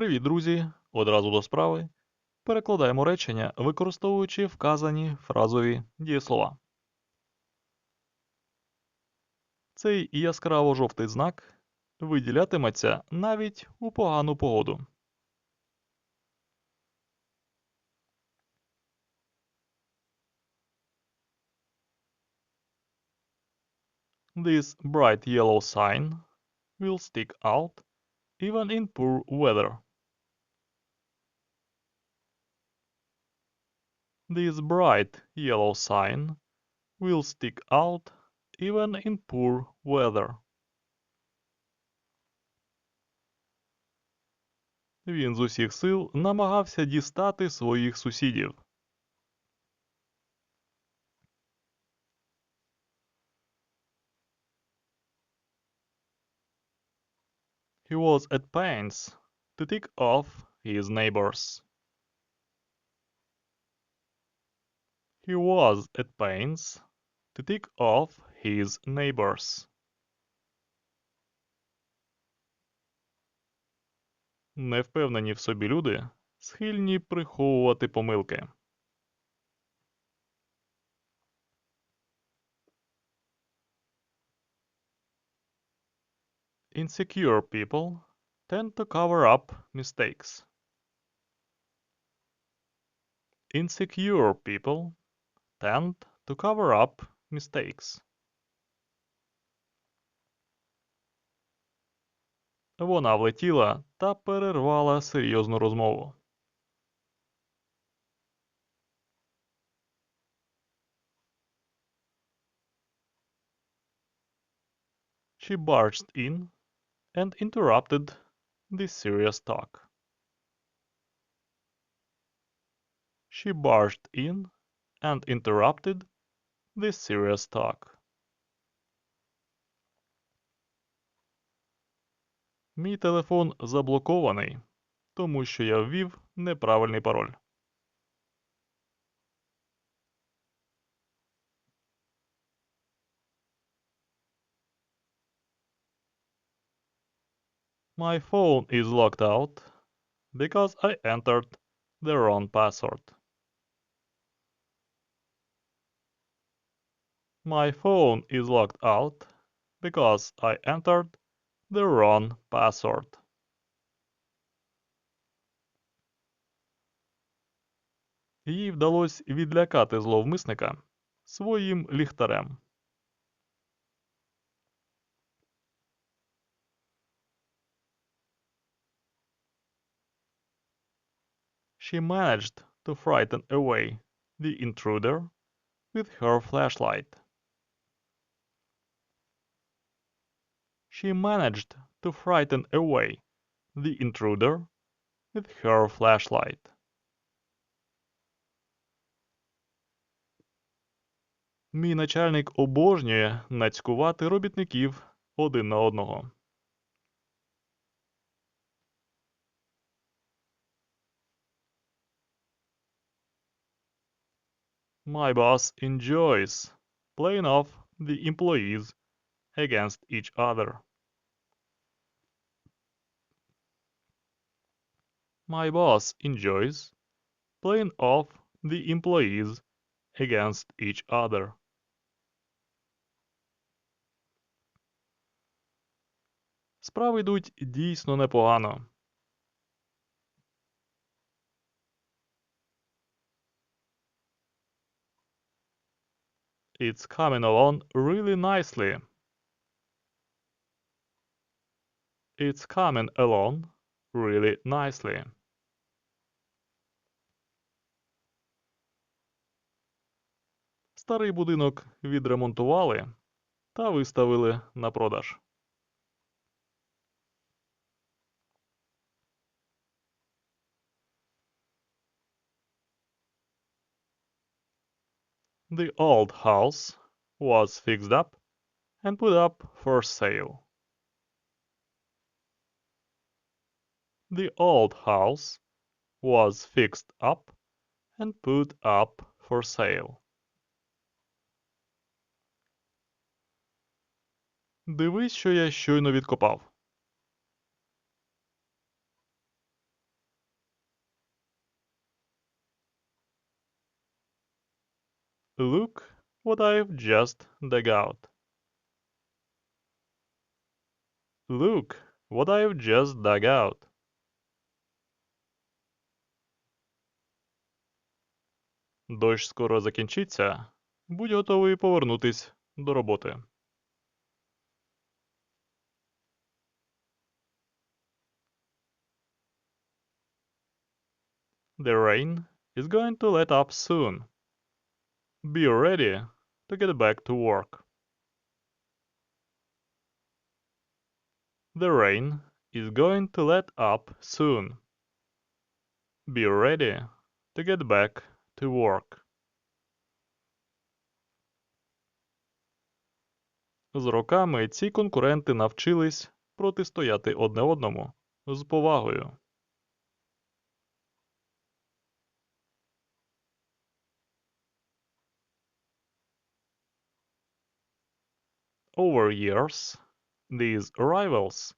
Привіт, друзі! Одразу до справи. Перекладаємо речення, використовуючи вказані фразові дієслова. Цей яскраво-жовтий знак виділятиметься навіть у погану погоду. This bright yellow sign will stick out even in poor weather. This bright yellow sign will stick out even in poor weather. Він з усіх сил намагався дістати своїх сусідів. He was at pains to tick off his neighbors. He was at pains to tick off his neighbors. Невпевнені в собі люди схильні приховувати помилки. Insecure people tend to cover up mistakes. Insecure people tend to cover up mistakes. Вона влетіла та перервала серйозну розмову. She barged in and interrupted this serious talk. She barged in and interrupted this serious talk. Мій телефон заблокований, тому що я ввів неправильний пароль. My phone is locked out because I entered the wrong password. My phone is locked out because I entered the wrong password. Їй вдалося відлякати зловмисника своїм ліхтарем. She managed to frighten away the intruder with her flashlight. She managed to frighten away the intruder with her flashlight. Мій начальник обожнює нацькувати робітників один на одного. My boss enjoys playing off the employees against each other. My boss enjoys playing off the employees against each other. Справи йдуть дійсно непогано. It's coming along really nicely. It's coming along really nicely. Старий будинок відремонтували та виставили на продаж. The old house was fixed up and put up for sale. The old house was fixed up and put up for sale. Дивись, що я щойно відкопав. Look what I've just dug out. Look what I've just dug out. Дощ скоро закінчиться. Будь готовий повернутись до роботи. The rain is going to let up soon. Be ready to get back to work. The rain is going to let up soon. Be ready to get back to work. З роками ці конкуренти навчились протистояти одне одному з повагою. Over years, these rivals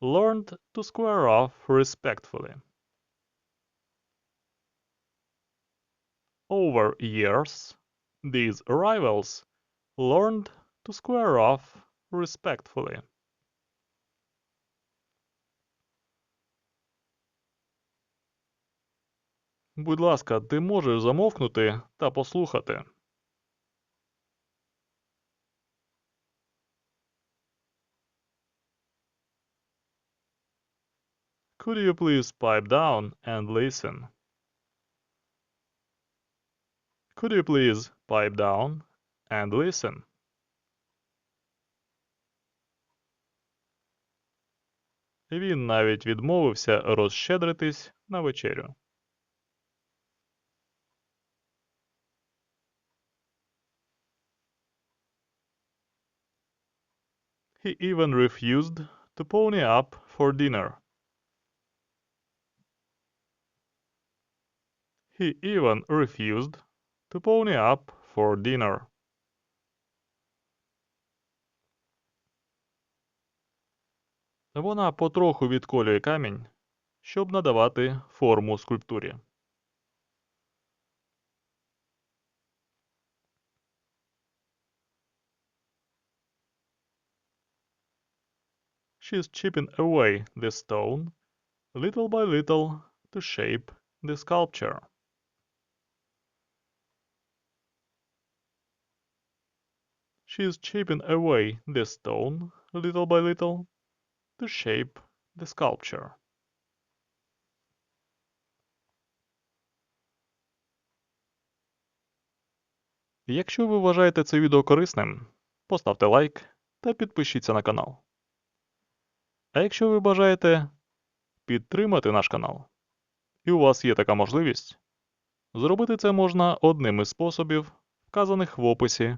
learned to square off respectfully. Over years, these rivals learned to square off respectfully. Будь ласка, ти можеш замовкнути та послухати. Could you please pipe down and listen? Could you please pipe down and listen? Він навіть відмовився розщедритись на вечерю. He even refused to pony up for dinner. He even refused to pony up for dinner. Вона потроху відколює камінь, щоб надавати форму скульптурі. She's chipping away the stone, little by little, to shape the sculpture. She's chipping away the stone, little by little, to shape the sculpture. Якщо ви вважаєте це відео корисним, поставте лайк та підпишіться на канал. А якщо ви бажаєте підтримати наш канал, і у вас є така можливість, зробити це можна одним із способів, вказаних в описі